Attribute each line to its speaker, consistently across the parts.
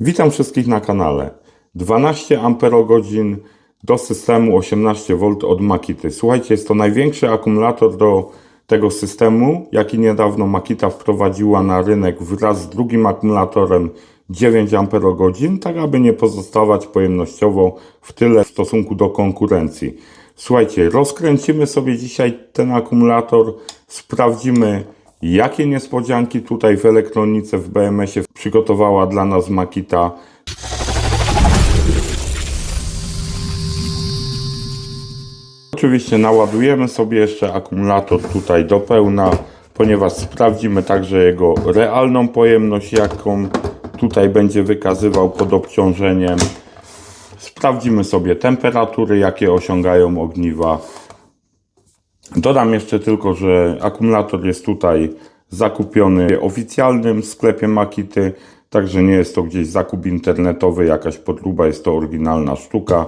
Speaker 1: Witam wszystkich na kanale. 12 Ah do systemu 18V od Makity. Słuchajcie, jest to największy akumulator do tego systemu, jaki niedawno Makita wprowadziła na rynek wraz z drugim akumulatorem 9 Ah, tak aby nie pozostawać pojemnościowo w tyle w stosunku do konkurencji. Słuchajcie, rozkręcimy sobie dzisiaj ten akumulator, sprawdzimy jakie niespodzianki tutaj w elektronice w BMS-ie przygotowała dla nas Makita. Oczywiście naładujemy sobie jeszcze akumulator tutaj do pełna, ponieważ sprawdzimy także jego realną pojemność, jaką tutaj będzie wykazywał pod obciążeniem. Sprawdzimy sobie temperatury, jakie osiągają ogniwa. Dodam jeszcze tylko, że akumulator jest tutaj zakupiony w oficjalnym sklepie Makity, także nie jest to gdzieś zakup internetowy, jakaś podróba, jest to oryginalna sztuka.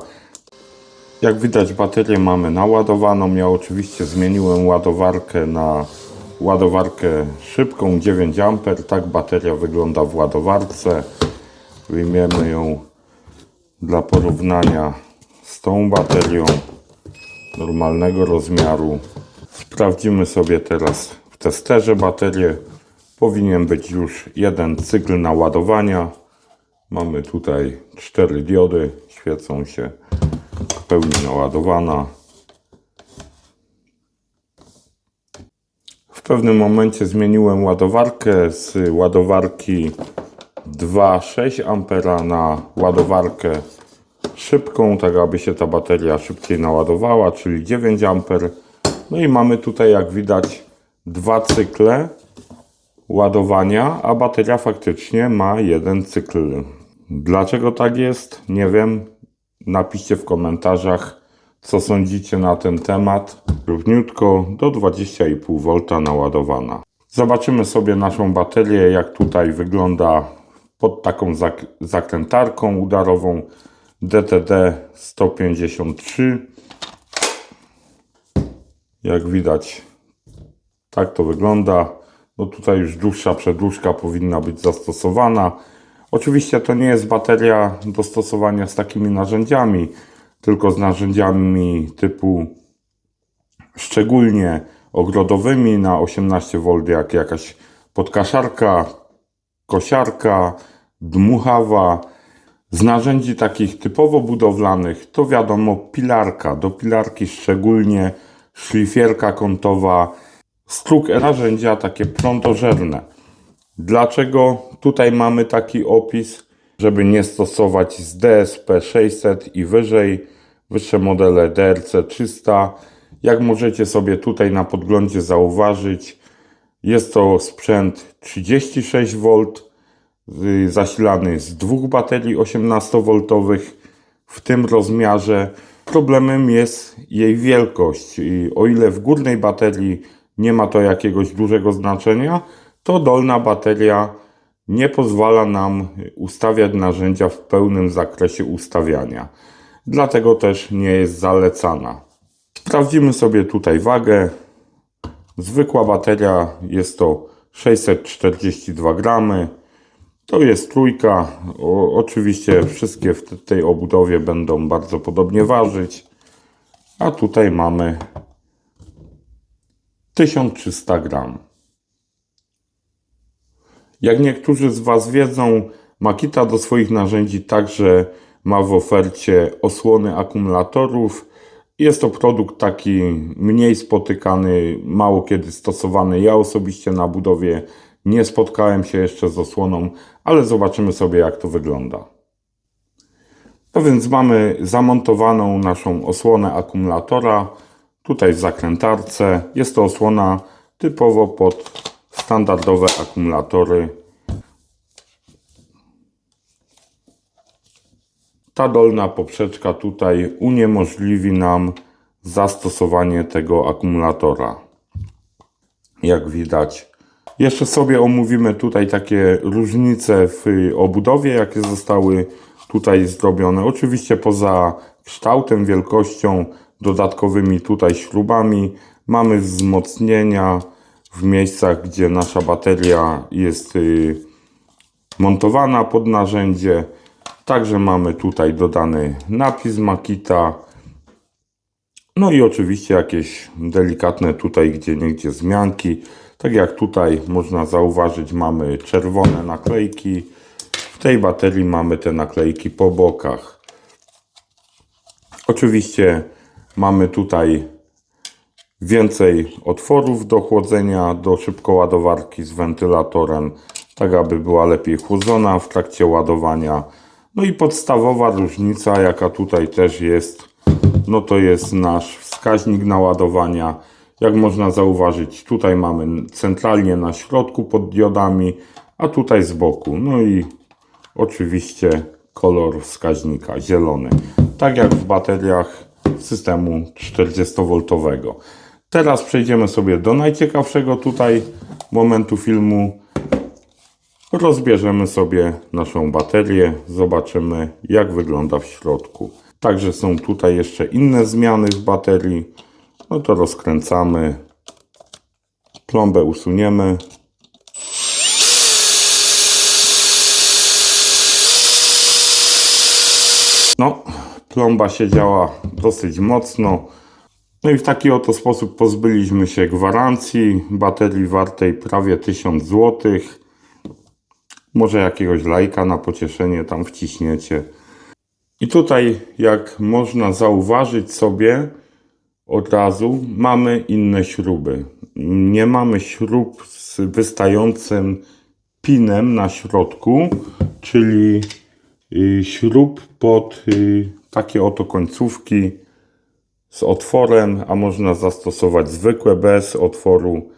Speaker 1: Jak widać baterię mamy naładowaną, ja oczywiście zmieniłem ładowarkę na ładowarkę szybką 9 A, tak bateria wygląda w ładowarce. Wyjmiemy ją dla porównania z tą baterią normalnego rozmiaru. Sprawdzimy sobie teraz w testerze baterię. Powinien być już jeden cykl naładowania. Mamy tutaj cztery diody, świecą się w pełni naładowana. W pewnym momencie zmieniłem ładowarkę z ładowarki 2,6 A na ładowarkę szybką, tak aby się ta bateria szybciej naładowała, czyli 9 A. No i mamy tutaj, jak widać, dwa cykle ładowania, a bateria faktycznie ma jeden cykl. Dlaczego tak jest? Nie wiem. Napiszcie w komentarzach, co sądzicie na ten temat. Równiutko do 20,5 V naładowana. Zobaczymy sobie naszą baterię, jak tutaj wygląda pod taką zak zakrętarką udarową DTD 153. Jak widać, tak to wygląda. No tutaj już dłuższa przedłużka powinna być zastosowana. Oczywiście to nie jest bateria do stosowania z takimi narzędziami, tylko z narzędziami typu szczególnie ogrodowymi na 18V, jak jakaś podkaszarka, kosiarka, dmuchawa. Z narzędzi takich typowo budowlanych to wiadomo pilarka, do pilarki szczególnie szlifierka kątowa, struk narzędzia takie prądożerne. Dlaczego tutaj mamy taki opis? Żeby nie stosować z DSP 600 i wyżej, wyższe modele DRC 300. Jak możecie sobie tutaj na podglądzie zauważyć, jest to sprzęt 36V, y, zasilany z dwóch baterii 18V w tym rozmiarze. Problemem jest jej wielkość. O ile w górnej baterii nie ma to jakiegoś dużego znaczenia, to dolna bateria nie pozwala nam ustawiać narzędzia w pełnym zakresie ustawiania. Dlatego też nie jest zalecana. Sprawdzimy sobie tutaj wagę. Zwykła bateria jest to 642 gramy. To jest trójka. O, oczywiście wszystkie w te- tej obudowie będą bardzo podobnie ważyć. A tutaj mamy 1300 gram. Jak niektórzy z Was wiedzą, Makita do swoich narzędzi także ma w ofercie osłony akumulatorów. Jest to produkt taki mniej spotykany, mało kiedy stosowany. Ja osobiście na budowie nie spotkałem się jeszcze z osłoną, ale zobaczymy sobie jak to wygląda. No więc mamy zamontowaną naszą osłonę akumulatora tutaj w zakrętarce. Jest to osłona typowo pod standardowe akumulatory. Ta dolna poprzeczka tutaj uniemożliwi nam zastosowanie tego akumulatora. Jak widać. Jeszcze sobie omówimy tutaj takie różnice w obudowie, jakie zostały tutaj zrobione. Oczywiście poza kształtem, wielkością, dodatkowymi tutaj śrubami mamy wzmocnienia w miejscach, gdzie nasza bateria jest y, montowana pod narzędzie. Także mamy tutaj dodany napis Makita. No i oczywiście jakieś delikatne tutaj gdzie niegdzie zmianki. Tak jak tutaj można zauważyć mamy czerwone naklejki. W tej baterii mamy te naklejki po bokach. Oczywiście mamy tutaj więcej otworów do chłodzenia, do szybkoładowarki z wentylatorem, tak aby była lepiej chłodzona w trakcie ładowania. No i podstawowa różnica, jaka tutaj też jest, no to jest nasz wskaźnik naładowania. Jak można zauważyć, tutaj mamy centralnie na środku pod diodami, a tutaj z boku. No i oczywiście kolor wskaźnika zielony. Tak jak w bateriach systemu 40V. Teraz przejdziemy sobie do najciekawszego tutaj momentu filmu. Rozbierzemy sobie naszą baterię, zobaczymy jak wygląda w środku. Także są tutaj jeszcze inne zmiany w baterii. No to rozkręcamy. Plombę usuniemy. No, plomba siedziała dosyć mocno. No i w taki oto sposób pozbyliśmy się gwarancji baterii wartej prawie 1000 zł. Może jakiegoś lajka na pocieszenie tam wciśniecie. I tutaj, jak można zauważyć sobie od razu, mamy inne śruby. Nie mamy śrub z wystającym pinem na środku, czyli y, śrub pod y, takie oto końcówki z otworem, a można zastosować zwykłe bez otworu.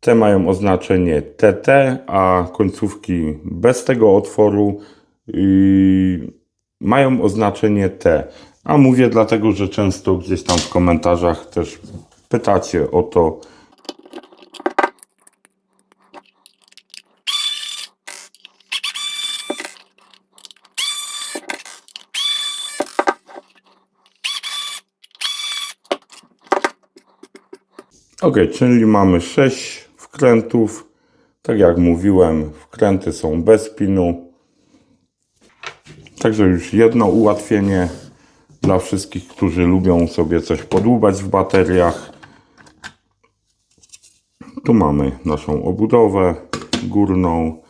Speaker 1: Te mają oznaczenie TT, a końcówki bez tego otworu yy, mają oznaczenie T. A mówię dlatego, że często gdzieś tam w komentarzach też pytacie o to. Ok, czyli mamy 6 wkrętów. Tak jak mówiłem, wkręty są bez pinu. Także już jedno ułatwienie dla wszystkich, którzy lubią sobie coś podłubać w bateriach. Tu mamy naszą obudowę górną.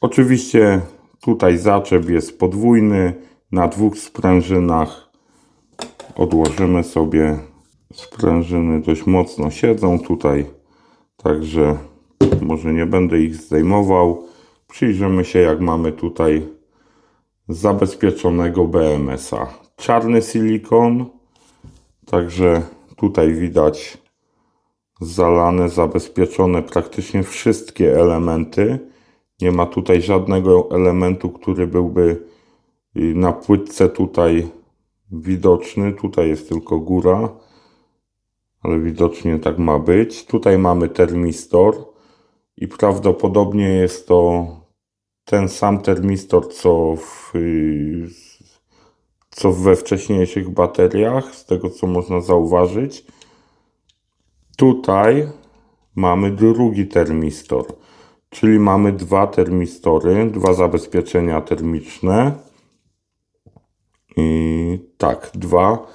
Speaker 1: Oczywiście tutaj zaczep jest podwójny na dwóch sprężynach. Odłożymy sobie sprężyny dość mocno siedzą tutaj, także może nie będę ich zdejmował. Przyjrzymy się jak mamy tutaj zabezpieczonego BMS-a. Czarny silikon, także tutaj widać zalane, zabezpieczone praktycznie wszystkie elementy. Nie ma tutaj żadnego elementu, który byłby na płytce tutaj widoczny. Tutaj jest tylko góra ale widocznie tak ma być. Tutaj mamy termistor i prawdopodobnie jest to ten sam termistor, co, w, co we wcześniejszych bateriach, z tego co można zauważyć. Tutaj mamy drugi termistor, czyli mamy dwa termistory, dwa zabezpieczenia termiczne. I tak, dwa.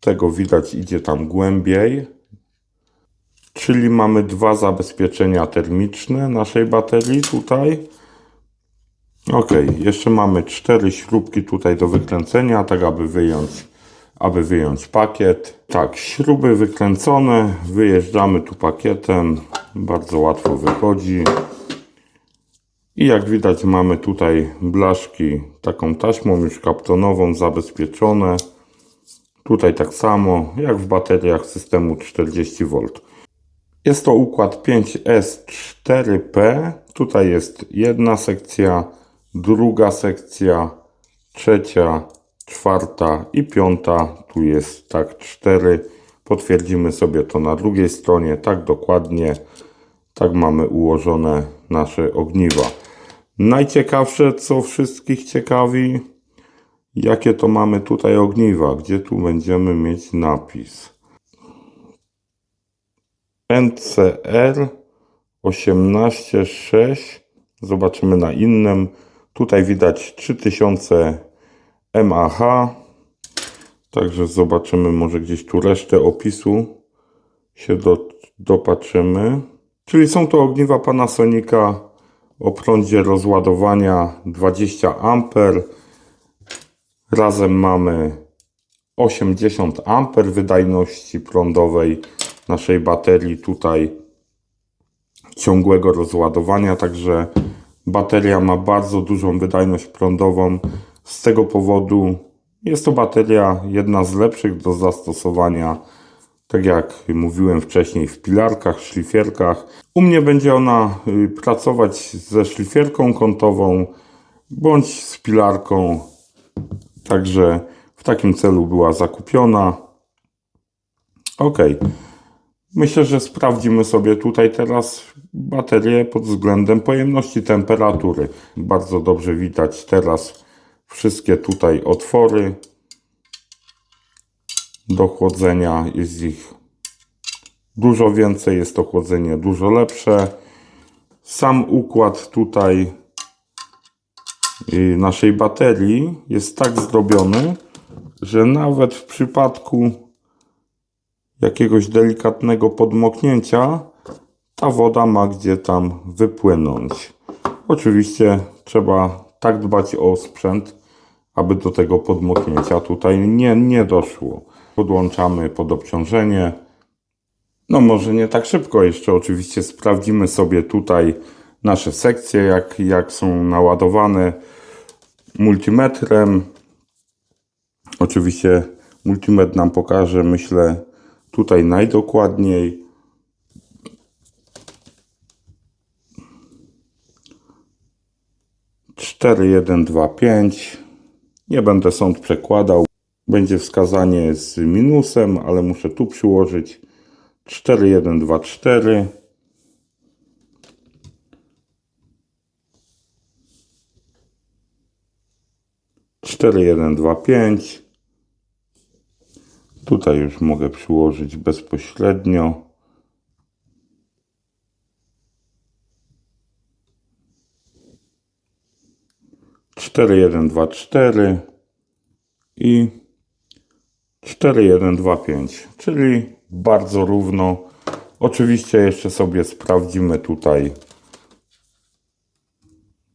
Speaker 1: Tego widać idzie tam głębiej. Czyli mamy dwa zabezpieczenia termiczne naszej baterii tutaj. Ok, jeszcze mamy cztery śrubki tutaj do wykręcenia, tak aby wyjąć, aby wyjąć pakiet. Tak, śruby wykręcone, wyjeżdżamy tu pakietem, bardzo łatwo wychodzi. I jak widać mamy tutaj blaszki taką taśmą już kaptonową zabezpieczone. Tutaj tak samo jak w bateriach systemu 40V. Jest to układ 5S4P. Tutaj jest jedna sekcja, druga sekcja, trzecia, czwarta i piąta. Tu jest tak cztery. Potwierdzimy sobie to na drugiej stronie. Tak dokładnie. Tak mamy ułożone nasze ogniwa. Najciekawsze, co wszystkich ciekawi, jakie to mamy tutaj ogniwa, gdzie tu będziemy mieć napis. NCR 186. Zobaczymy na innym. Tutaj widać 3000 mAh. Także zobaczymy może gdzieś tu resztę opisu się do, dopatrzymy. Czyli są to ogniwa Panasonica o prądzie rozładowania 20 A. Razem mamy 80 A wydajności prądowej naszej baterii tutaj ciągłego rozładowania, także bateria ma bardzo dużą wydajność prądową. Z tego powodu jest to bateria jedna z lepszych do zastosowania, tak jak mówiłem wcześniej, w pilarkach, szlifierkach. U mnie będzie ona y, pracować ze szlifierką kątową bądź z pilarką, także w takim celu była zakupiona. Ok. Myślę, że sprawdzimy sobie tutaj teraz baterię pod względem pojemności temperatury. Bardzo dobrze widać teraz wszystkie tutaj otwory do chłodzenia. Jest ich dużo więcej, jest to chłodzenie dużo lepsze. Sam układ tutaj y, naszej baterii jest tak zrobiony, że nawet w przypadku jakiegoś delikatnego podmoknięcia ta woda ma gdzie tam wypłynąć. Oczywiście trzeba tak dbać o sprzęt, aby do tego podmoknięcia tutaj nie, nie doszło. Podłączamy pod obciążenie. No może nie tak szybko jeszcze oczywiście sprawdzimy sobie tutaj nasze sekcje, jak, jak są naładowane multimetrem. Oczywiście multimetr nam pokaże, myślę, tutaj najdokładniej. Cztery, jeden, dwa, pięć. Nie będę sąd przekładał. Będzie wskazanie z minusem, ale muszę tu przyłożyć. 4, 1, 2, 4. Cztery, jeden, dwa, pięć. Tutaj już mogę przyłożyć bezpośrednio. Cztery, jeden, dwa, cztery i cztery, jeden, dwa, pięć, czyli bardzo równo. Oczywiście jeszcze sobie sprawdzimy tutaj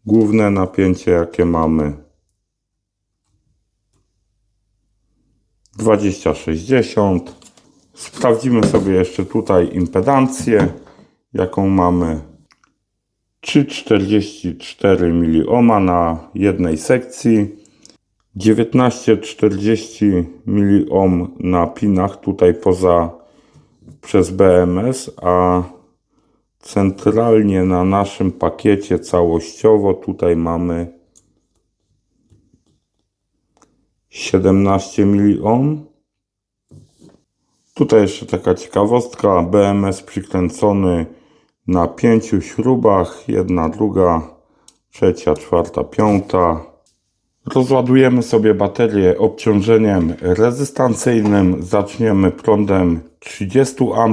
Speaker 1: główne napięcie, jakie mamy. 2060. Sprawdzimy sobie jeszcze tutaj impedancję, jaką mamy. 3,44 miliohma na jednej sekcji. 19,40 miliohm na pinach tutaj poza przez BMS, a centralnie na naszym pakiecie całościowo tutaj mamy 17 miliohm. Tutaj jeszcze taka ciekawostka. BMS przykręcony na pięciu śrubach. Jedna, druga, trzecia, czwarta, piąta. Rozładujemy sobie baterię obciążeniem rezystancyjnym. Zaczniemy prądem 30 A.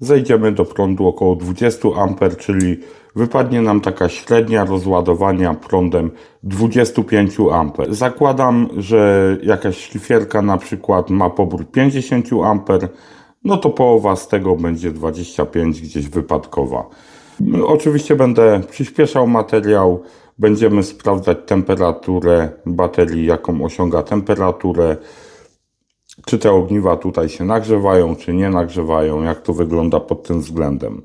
Speaker 1: Zejdziemy do prądu około 20 A, czyli wypadnie nam taka średnia rozładowania prądem 25 A. Zakładam, że jakaś szlifierka na przykład ma pobór 50 A, no to połowa z tego będzie 25 gdzieś wypadkowa. Oczywiście będę przyspieszał materiał, będziemy sprawdzać temperaturę baterii, jaką osiąga temperaturę, czy te ogniwa tutaj się nagrzewają, czy nie nagrzewają, jak to wygląda pod tym względem.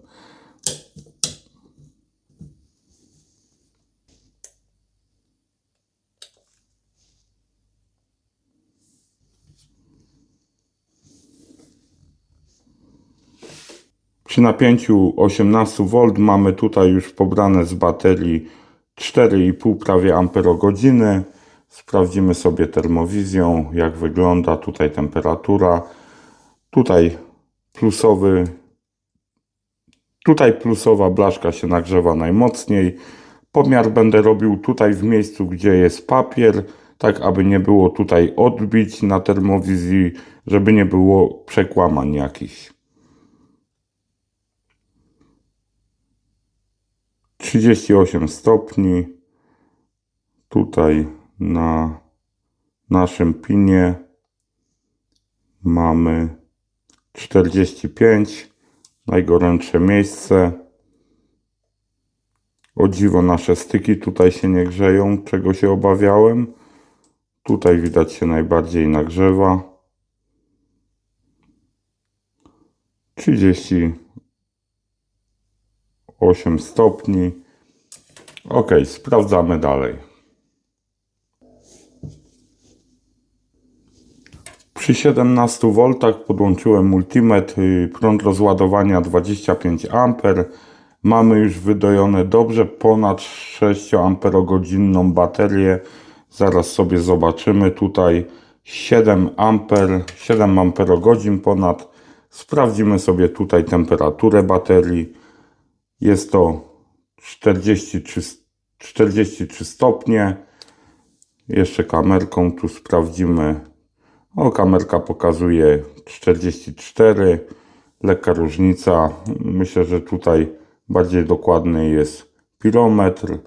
Speaker 1: Przy napięciu 18 V mamy tutaj już pobrane z baterii 4,5 prawie amperogodziny. Sprawdzimy sobie termowizją, jak wygląda tutaj temperatura. Tutaj plusowy, tutaj plusowa blaszka się nagrzewa najmocniej. Pomiar będę robił tutaj w miejscu, gdzie jest papier, tak aby nie było tutaj odbić na termowizji, żeby nie było przekłamań jakichś. 38 stopni. Tutaj na naszym pinie mamy 45, najgorętsze miejsce. O dziwo nasze styki tutaj się nie grzeją, czego się obawiałem. Tutaj widać się najbardziej nagrzewa. 38 stopni. Ok, sprawdzamy dalej. Przy 17 V podłączyłem multimetr, y, prąd rozładowania 25 A. Mamy już wydojone dobrze ponad 6 Ah baterię. Zaraz sobie zobaczymy tutaj 7 A, 7 Ah ponad. Sprawdzimy sobie tutaj temperaturę baterii. Jest to 43, 43 stopnie. Jeszcze kamerką tu sprawdzimy. O, kamerka pokazuje 44. Lekka różnica. Myślę, że tutaj bardziej dokładny jest pilometr.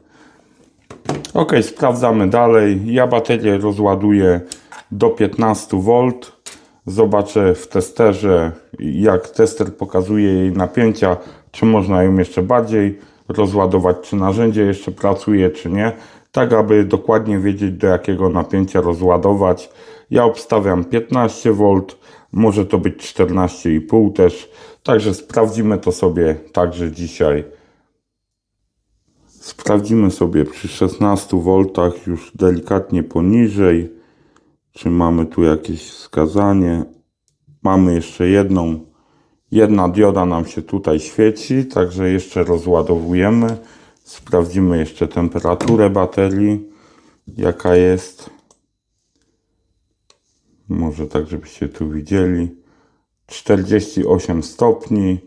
Speaker 1: Ok, sprawdzamy dalej. Ja baterię rozładuję do 15 V. Zobaczę w testerze, jak tester pokazuje jej napięcia, czy można ją jeszcze bardziej rozładować, czy narzędzie jeszcze pracuje, czy nie. Tak, aby dokładnie wiedzieć, do jakiego napięcia rozładować. Ja obstawiam 15 V, może to być 14,5 też. Także sprawdzimy to sobie także dzisiaj. Sprawdzimy sobie przy 16 V już delikatnie poniżej, czy mamy tu jakieś wskazanie. Mamy jeszcze jedną, jedna dioda nam się tutaj świeci, także jeszcze rozładowujemy. Sprawdzimy jeszcze temperaturę baterii, jaka jest. Może tak, żebyście tu widzieli. 48 stopni,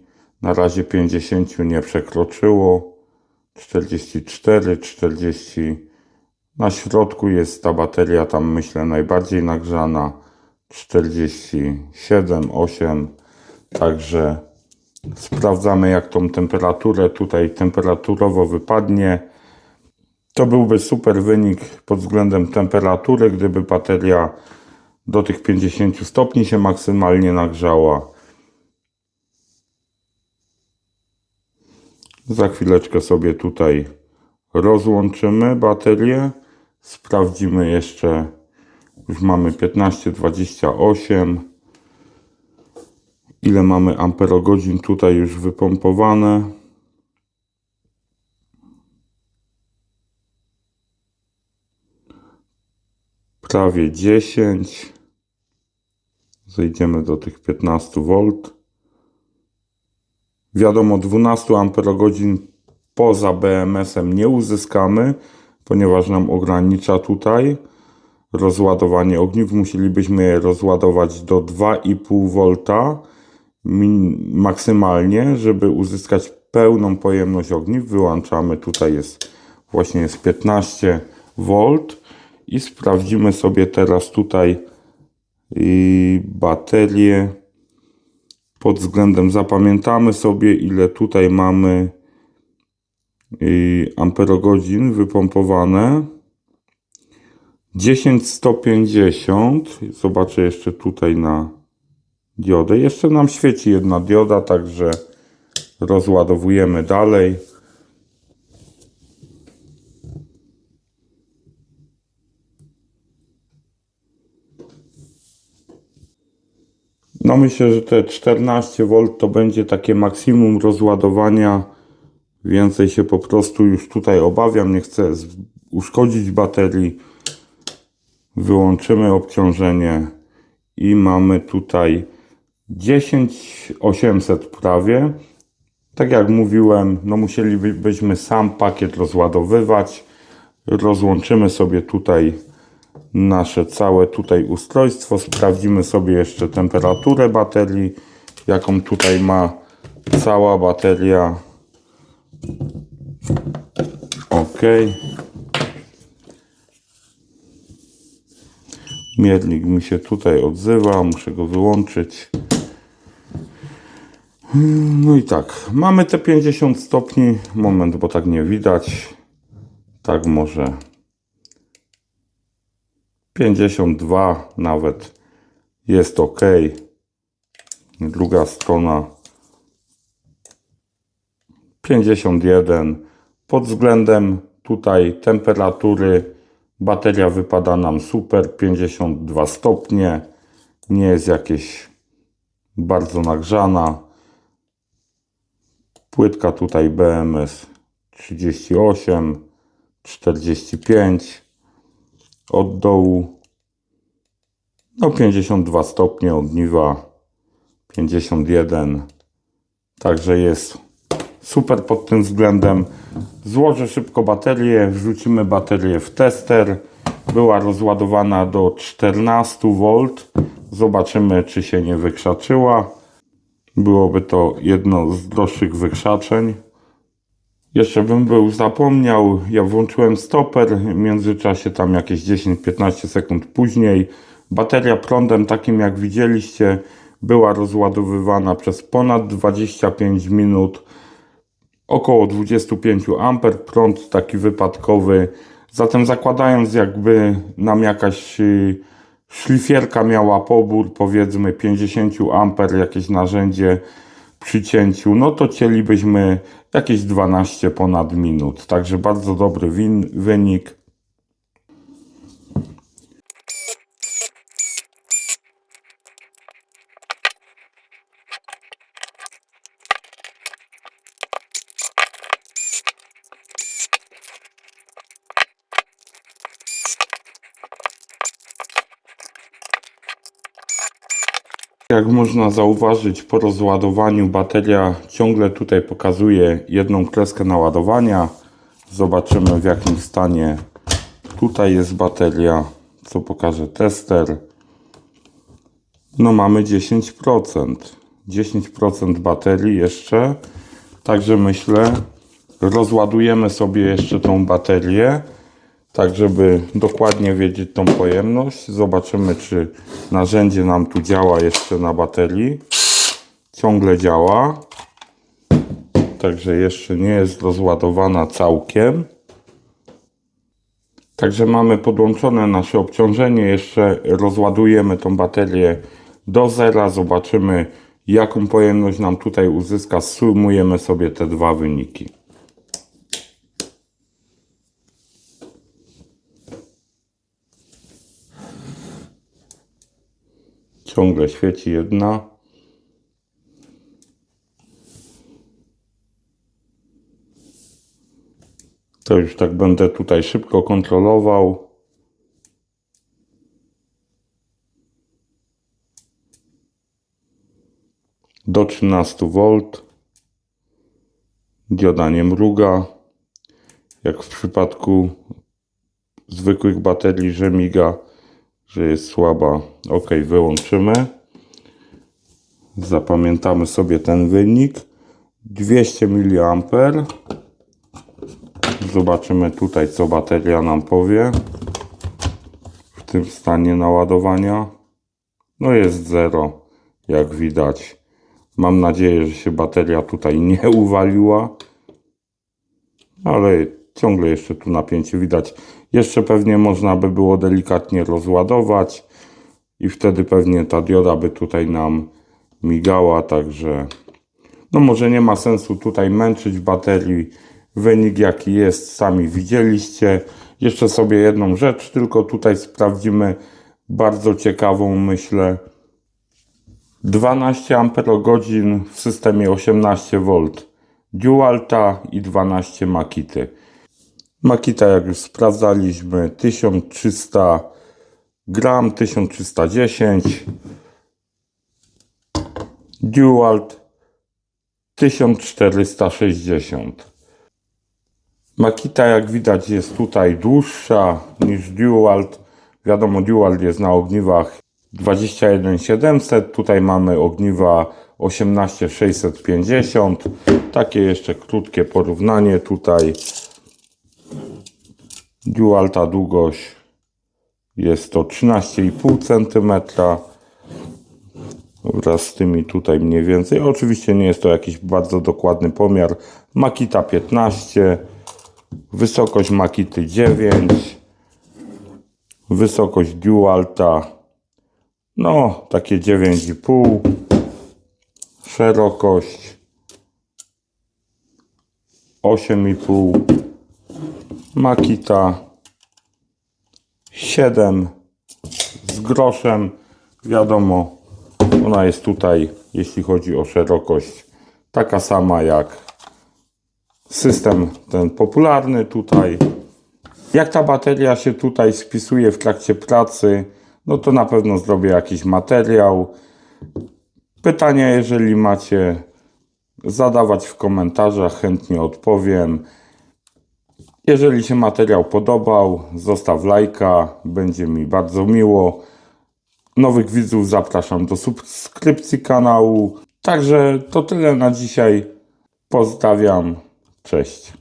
Speaker 1: na razie 50 nie przekroczyło. 44, 40. Na środku jest ta bateria, tam myślę najbardziej nagrzana. 47, 8. Także sprawdzamy jak tą temperaturę tutaj temperaturowo wypadnie. To byłby super wynik pod względem temperatury, gdyby bateria do tych 50 stopni się maksymalnie nagrzała. Za chwileczkę sobie tutaj rozłączymy baterię. Sprawdzimy jeszcze. Już mamy 15-28. Ile mamy amperogodzin tutaj już wypompowane. Prawie 10. Zejdziemy do tych 15 V. Wiadomo, 12 amperogodzin poza BMS-em nie uzyskamy, ponieważ nam ogranicza tutaj rozładowanie ogniw. Musielibyśmy je rozładować do 2,5 V maksymalnie, żeby uzyskać pełną pojemność ogniw. Wyłączamy, tutaj jest właśnie jest 15 V i sprawdzimy sobie teraz tutaj baterię pod względem zapamiętamy sobie ile tutaj mamy amperogodzin wypompowane 10150 zobaczę jeszcze tutaj na diodę jeszcze nam świeci jedna dioda także rozładowujemy dalej No myślę, że te 14 V to będzie takie maksimum rozładowania. Więcej się po prostu już tutaj obawiam. Nie chcę uszkodzić baterii. Wyłączymy obciążenie i mamy tutaj 10800 prawie. Tak jak mówiłem, no musielibyśmy sam pakiet rozładowywać. Rozłączymy sobie tutaj nasze całe tutaj ustrojstwo. Sprawdzimy sobie jeszcze temperaturę baterii, jaką tutaj ma cała bateria. Ok. Miernik mi się tutaj odzywa, muszę go wyłączyć. No i tak, mamy te 50 stopni. Moment, bo tak nie widać. Tak może 52 nawet jest ok. Druga strona 51. Pod względem tutaj temperatury bateria wypada nam super 52 stopnie. Nie jest jakieś bardzo nagrzana. Płytka tutaj BMS 38, 45 od dołu. No 52 stopnie ogniwa, 51. Także jest super pod tym względem. Złożę szybko baterię, wrzucimy baterię w tester. Była rozładowana do 14 V. Zobaczymy, czy się nie wykrzaczyła. Byłoby to jedno z droższych wykrzaczeń. Jeszcze bym był zapomniał, ja włączyłem stoper, w międzyczasie tam jakieś 10-15 sekund później. Bateria prądem takim jak widzieliście była rozładowywana przez ponad 25 minut. Około 25 A prąd taki wypadkowy. Zatem zakładając jakby nam jakaś y, szlifierka miała pobór powiedzmy 50 A jakieś narzędzie przy cięciu, no to cięlibyśmy jakieś 12 ponad minut. Także bardzo dobry win, wynik. Można zauważyć po rozładowaniu bateria ciągle tutaj pokazuje jedną kreskę naładowania. Zobaczymy w jakim stanie tutaj jest bateria, co pokaże tester. No mamy 10%. 10% baterii jeszcze. Także myślę, rozładujemy sobie jeszcze tą baterię. Tak, żeby dokładnie wiedzieć tą pojemność. Zobaczymy, czy narzędzie nam tu działa jeszcze na baterii. Ciągle działa. Także jeszcze nie jest rozładowana całkiem. Także mamy podłączone nasze obciążenie. Jeszcze rozładujemy tą baterię do zera. Zobaczymy, jaką pojemność nam tutaj uzyska. Sumujemy sobie te dwa wyniki. Ciągle świeci jedna. To już tak będę tutaj szybko kontrolował. Do 13 V. Dioda nie mruga. Jak w przypadku zwykłych baterii, że miga że jest słaba. Ok, wyłączymy. Zapamiętamy sobie ten wynik. 200 mA. Zobaczymy tutaj, co bateria nam powie. W tym stanie naładowania. No jest 0, jak widać. Mam nadzieję, że się bateria tutaj nie uwaliła. Ale ciągle jeszcze tu napięcie widać. Jeszcze pewnie można by było delikatnie rozładować i wtedy pewnie ta dioda by tutaj nam migała, także no może nie ma sensu tutaj męczyć baterii. Wynik jaki jest sami widzieliście. Jeszcze sobie jedną rzecz tylko tutaj sprawdzimy, bardzo ciekawą myślę. 12 Ah w systemie 18V Dualta i 12 Makity. Makita, jak już sprawdzaliśmy, 1300 gram, 1310. Dualt 1460. Makita, jak widać, jest tutaj dłuższa niż Dualt. Wiadomo, Dualt jest na ogniwach 21700. Tutaj mamy ogniwa 18650. Takie jeszcze krótkie porównanie tutaj. Dualta długość jest to 13,5 cm wraz z tymi tutaj mniej więcej. Oczywiście nie jest to jakiś bardzo dokładny pomiar. Makita 15, wysokość Makity 9, Wysokość dualta no takie 9,5 szerokość 8,5 Makita. 7 z groszem. Wiadomo ona jest tutaj jeśli chodzi o szerokość. Taka sama jak system ten popularny tutaj. Jak ta bateria się tutaj spisuje w trakcie pracy no to na pewno zrobię jakiś materiał. Pytania jeżeli macie zadawać w komentarzach chętnie odpowiem jeżeli się materiał podobał, zostaw lajka, będzie mi bardzo miło. Nowych widzów zapraszam do subskrypcji kanału. Także to tyle na dzisiaj. Pozdrawiam. Cześć.